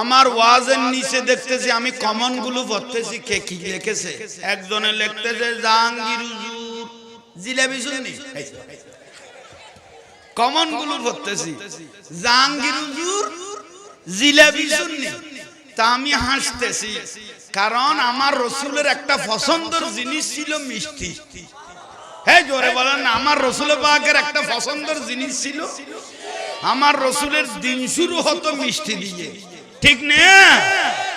আমার ওয়াজের নিচে দেখতেছি আমি কমনগুলো পড়তেছি, কে কি লিখেছে? একজনে লিখতেছে, জাহাঙ্গীর হুজুর। শুননি? কমনগুলো পড়তেছি, জাহাঙ্গীর হুজুর? জিলাপি শুননি? তা আমি হাসতেছি, কারণ আমার রসুলের একটা পছন্দের জিনিস ছিল মিষ্টি। হ্যাঁ জোরে বলেন আমার রসুল পাকের একটা পছন্দের জিনিস ছিল, আমার রসুলের দিন শুরু হতো মিষ্টি দিয়ে। ঠিক না?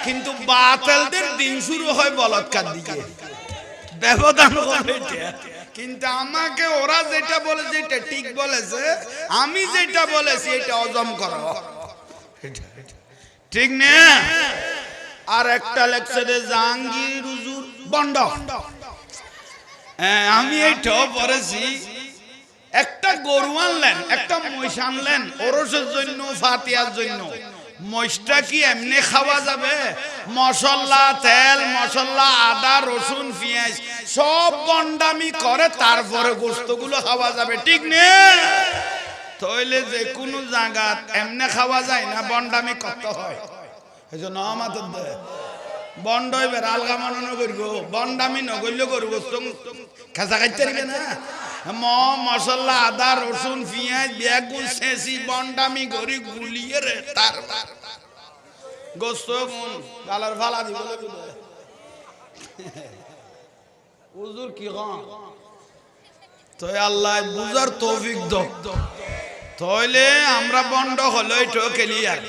কিন্তু বাতেলদের দিন শুরু হয় বলৎকার দিকে। ব্যবধান কিন্তু আমাকে ওরা যেটা বলেছে এটা ঠিক বলেছে আমি যেটা বলেছি এটা অজম করো। ঠিক না? আর একটা লেকচারে জাহাঙ্গীর হুজুর বন্ড। হ্যাঁ, আমি এইটাও পড়েছি। একটা গরু আনলেন একটা মহিষ আনলেন ওরসের জন্য ফাতিয়ার জন্য। মহিষটা কি এমনি খাওয়া যাবে? মশলা, তেল, মশলা, আদা, রসুন, পেঁয়াজ, সব বন্ডামি করে তারপরে গোস্তগুলো খাওয়া যাবে, ঠিক নেই তইলে যে কোনো জায়গাত এমনি খাওয়া যায় না বন্ডামি করতে হয়? এই দেয় বন্ড এবার আলগা মনে নকরিব বন্ডামি নগরলে করব খেসা খাইতে না? ম মশলা আদা রসুন পেঁয়াজ বেগুন শেষি বন্ডামি করি গুলিয়ে রে তার গোস্ত গুণ গালার ফালা দিব হুজুর কি কন তো আল্লাহ বুঝার তৌফিক দাও। তাহলে আমরা বন্ড হলো এটো ক্লিয়ার।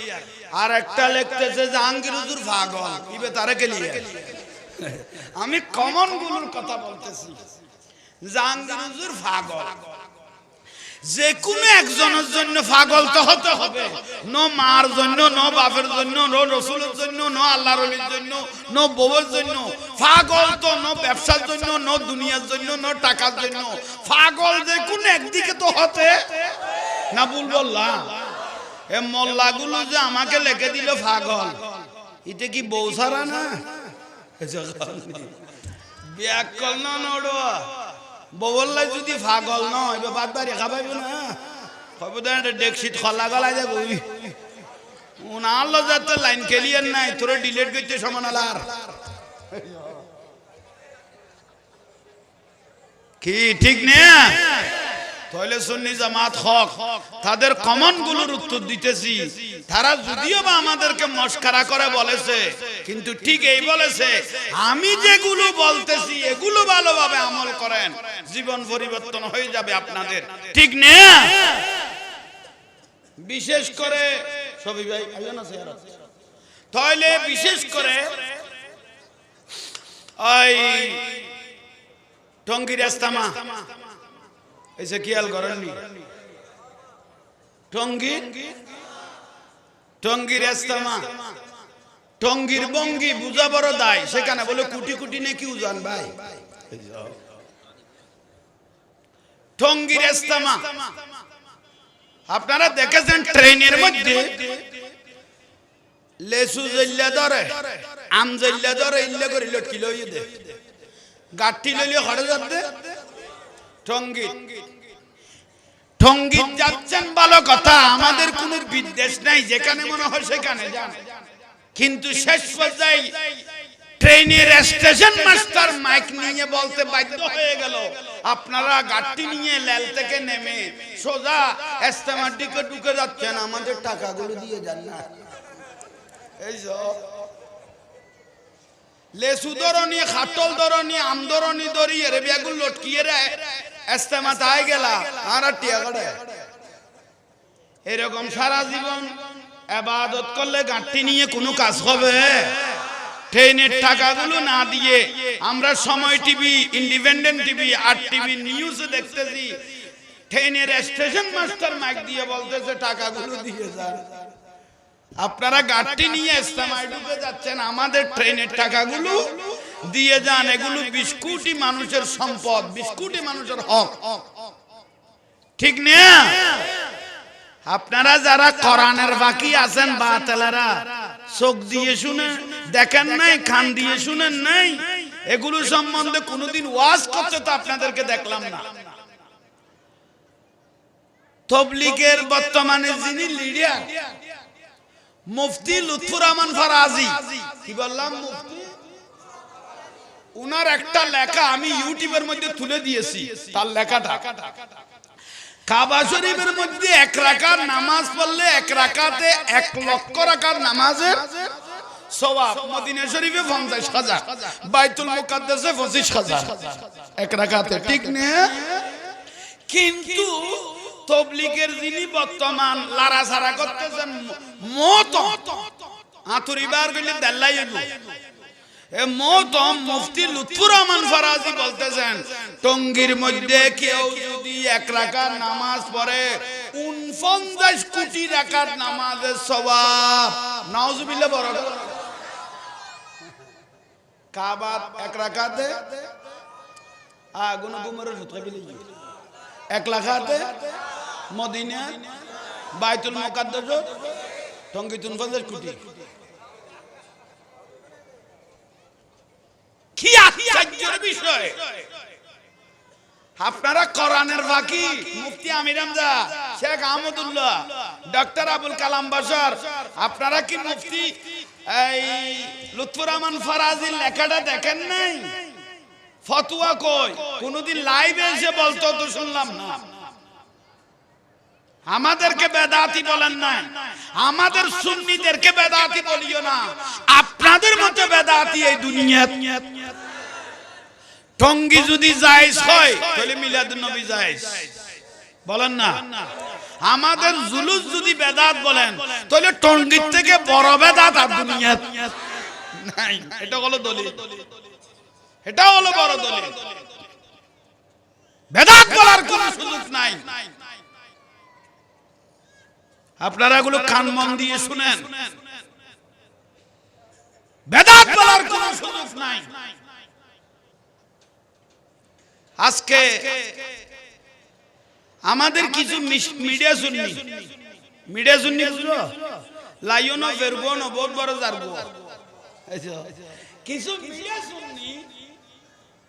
আর একটা লিখতেছে জাহাঙ্গীর হুজুর পাগল ইবে তারে ক্লিয়ার। আমি কমনগুলোর কথা বলতেছি। জাহাঙ্গীর হুজুর পাগল। যে কোনো একজনের জন্য পাগল তো হতে হবে। ন মার জন্য, ন বাপের জন্য, ন রসুলের জন্য, ন আল্লাহর অলির জন্য, ন বউয়ের জন্য। পাগল তো ন ব্যবসার জন্য, ন দুনিয়ার জন্য, ন টাকার জন্য। পাগল যে কোনো একদিকে তো হতে। না ভুল বললাম। এ মোল্লাগুলো যে আমাকে লেখে দিল পাগল। এটা কি বউ সারা না? ব্যাকল না নড়ুয়া। ববল্লাই যদি ফাগল নয় বাদ বাড়ি খাবাইব না। তো ডেকশিট খলা গলা যাব। উনার যাতে লাইন খেলিয়েন নাই, তোর ডিলেট করছে সমান আলার কি, ঠিক না? তাহলে সুন্নি জামাত হক। তাদের কমনগুলোর উত্তর দিতেছি। তারা যদিও বা আমাদেরকে মস্কারা করে বলেছে, কিন্তু ঠিক এই বলেছে, আমি যেগুলো বলতেছি, এগুলো ভালোভাবে আমল করেন, জীবন পরিবর্তন হয়ে যাবে আপনাদের। ঠিক না? বিশেষ করে সবই ভাই। তাহলে বিশেষ করে, ওই টঙ্গির রাস্তামা টঙ্গির বঙ্গি দায় সেখানে বলে কুটি কুটি নাকি উজান ভাই। টঙ্গির আপনারা দেখেছেন ট্রেনের মধ্যে লেসু জল্লা ধরে, আম জল্লা ধরে ইল্লা করে লটকি লইয়ে দে। গাঠি লইলে হরে যাতে টঙ্গিত যাচ্ছেন ভালো কথা, আমাদের কোনো বিদ্বেষ নাই, যেখানে মনে হয় সেখানে যান। কিন্তু শেষ পর্যায়ে ট্রেনের স্টেশন মাস্টার মাইক নিয়ে বলতে বাধ্য হয়ে গেল, আপনারা গাড়ি নিয়ে লেল থেকে নেমে সোজা এস্তেমার দিকে ঢুকে যাচ্ছেন, আমাদের টাকাগুলো দিয়ে যান না। এই লেসু ধরনি খাটল ধরনি আম ধরনি ধরি এরে লটকিয়ে রে এস্তেমা তাই গেলা আর টিয়া এরকম সারা জীবন আবাদত করলে গাঁটটি নিয়ে কোনো কাজ হবে। ট্রেনের টাকাগুলো না দিয়ে আমরা সময় টিভি ইন্ডিপেন্ডেন্ট টিভি আর টিভি নিউজ দেখতেছি। ট্রেনের স্টেশন মাস্টার মাইক দিয়ে বলতেছে টাকাগুলো দিয়ে যান। আপনারা গাড়ি নিয়ে ইস্তেমায় ঢুকে যাচ্ছেন। আমাদের ট্রেনের টাকাগুলো দিয়ে যান, এগুলো বিশ কোটি মানুষের সম্পদ বিশ কোটি মানুষের হক। ঠিক না? আপনারা যারা কোরআনের বাকি আছেন, বাতেলারা, চোখ দিয়ে শুনে, দেখেন নাই খান দিয়ে শুনেন নাই, এগুলো সম্বন্ধে কোনোদিন ওয়াজ করতে তো আপনাদেরকে দেখলাম না। তবলিগের বর্তমানে যিনি লিডার, মুফতি লুৎফুর রহমান ফারাজি, কি বললাম, মুফতি? উনার একটা লেখা আমি ইউটিউবের মধ্যে তুলে দিয়েছি তার লেখাটা কাবা শরীফের মধ্যে এক রাকাত নামাজ পড়লে এক রাকাতে এক লক্ষ রাকাত নামাজের সওয়াব মদিনা শরীফে পঞ্চাশ হাজার এক ঠিক কিন্তু যিনি বর্তমান করতেছেন মত গেলে দেল্লাই বলতেছেন, টঙ্গির মধ্যে কেউ যদি এক রাকাত নামাজ পড়ে, উনপঞ্চাশ কোটি রাকাত নামাজের সবাব এক রাকাতে? মদিনা বাইতুল মুকাদ্দাস টঙ্গি উনপঞ্চাশ কোটি। আপনারা বাকি। শেখ আহমদুল্লাহ, ডক্টর আবুল কালাম বাসার আপনারা কি এই লুৎফুর রহমান ফরাজির লেখাটা দেখেন নাই? ফতুয়া কই? কোনদিন লাইভে এসে বলতো তো শুনলাম না। আমাদেরকে বেদাতি বলেন না আমাদের সুন্নিদেরকে বেদাতি বলিও না। আপনাদের মতো বেদাতি এই দুনিয়া টঙ্গি যদি জায়েজ হয়, তাহলে মিলাদুন নবী জায়েজ। বলেন না। আমাদের জুলুস যদি বেদাত বলেন, তাহলে টঙ্গির থেকে বড় বেদাত আর দুনিয়া নাই, এটা হলো দলিল। এটা হলো বড় দলিল। বেদাত বলার কোন সুযোগ নাই। আপনারা এগুলো কান মন দিয়ে শুনেন। বেদাত বলার কোন সুযোগ নাই। আজকে আমাদের কিছু মিডিয়া শুননি মিডিয়া শুননি বুঝলো? লাইনো বেরবো না বহুত বড় জারবো কিছু মিডিয়া শুননি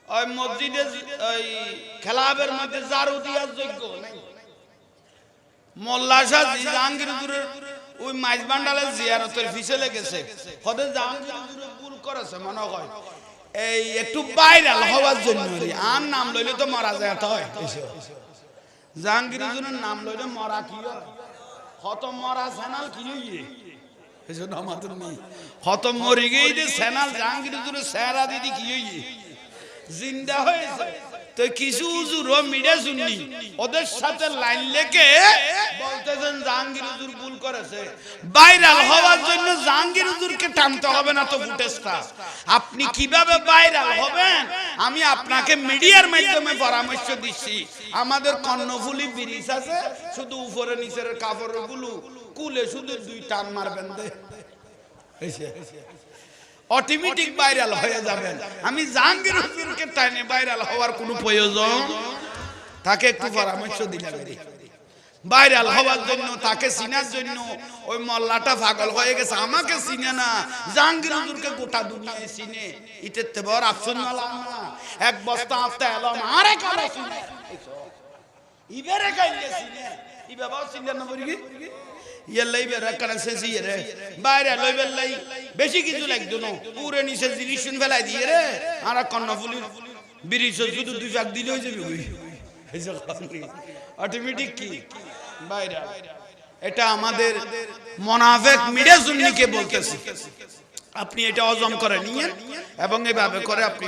ওই মসজিদে ওই খেলাবের মধ্যে জারু দিয়ার যোগ্য নাই। মোল্লা শাহ জাহাঙ্গীর দূরের ওই মাইজ বান্ডালে জিয়ারতের ফিসে গেছে হতে জাহাঙ্গীর দূরে ভুল করেছে মনে হয়। এই একটু ভাইরাল হওয়ার জন্য আর নাম লইলে তো মরা যায় তো হয়। জাহাঙ্গীর দূরের নাম লইলে মরা কি হত মরা চ্যানেল কি হইয়ে? এজন্য আমাদের নেই। হত মরি গেই যে চ্যানেল দিদি কি হইয়ে? জিন্দা হয়েছে। মিডিয়া ওদের সাথে লাইন হওয়ার জন্য জাহাঙ্গীর আপনি কীভাবে ভাইরাল হবেন? আমি আপনাকে মিডিয়ার মাধ্যমে পরামর্শ দিচ্ছি। আমাদের কর্ণফুলি ব্রিজ আছে, শুধু উপরে নিচের কাপড়গুলো কুলে শুধু দুই টান মারবেন দে। অটোমেটিক ভাইরাল হয়ে যাবেন। আমি জাহাঙ্গীর হুজুরকে টাইনে ভাইরাল হওয়ার কোনো প্রয়োজন? তাকে একটু পরামর্শ দিলাম ভাইরাল হওয়ার জন্য, তাকে চিনার জন্য ওই মল্লাটা পাগল হয়ে গেছে। আমাকে চিনে না। জাহাঙ্গীর হুজুরকে গোটা দুনিয়ায় চিনে। ইটেতে বড় আফসোস মালাম না এক বস্তা আফতা এলাম আরে কালো চিনে বেশি কিছু লাগতো না পুরে নিচে জিনিস ফেলাই দিয়ে আর কর্ণফুলি বিরিশ শুধু দুই ভাগ দিলে অটোমেটিক কি এটা আমাদের মোনাফেক মিডিয়া সুন্নিকে বলতেছে আপনি এটা অজম করে নিয়েন এবং এভাবে করে আপনি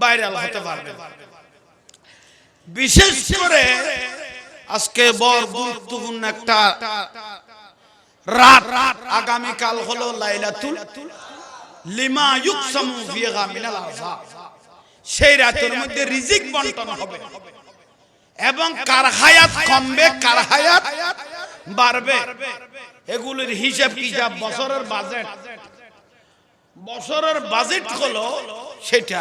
ভাইরাল হতে পারবেন বিশেষ করে আজকে বড় গুরুত্বপূর্ণ একটা রাত। রাত। আগামী কাল হলো লাইলাতুল লিমা ইউকসামু ফিহা মিনাল আযাব সেই রাতের মধ্যে রিজিক বন্টন হবে। এবং কার হায়াত কমবে কার হায়াত বাড়বে। এগুলোর হিসাব কিতাব বছরের বাজেট বছরের বাজেট হলো সেটা।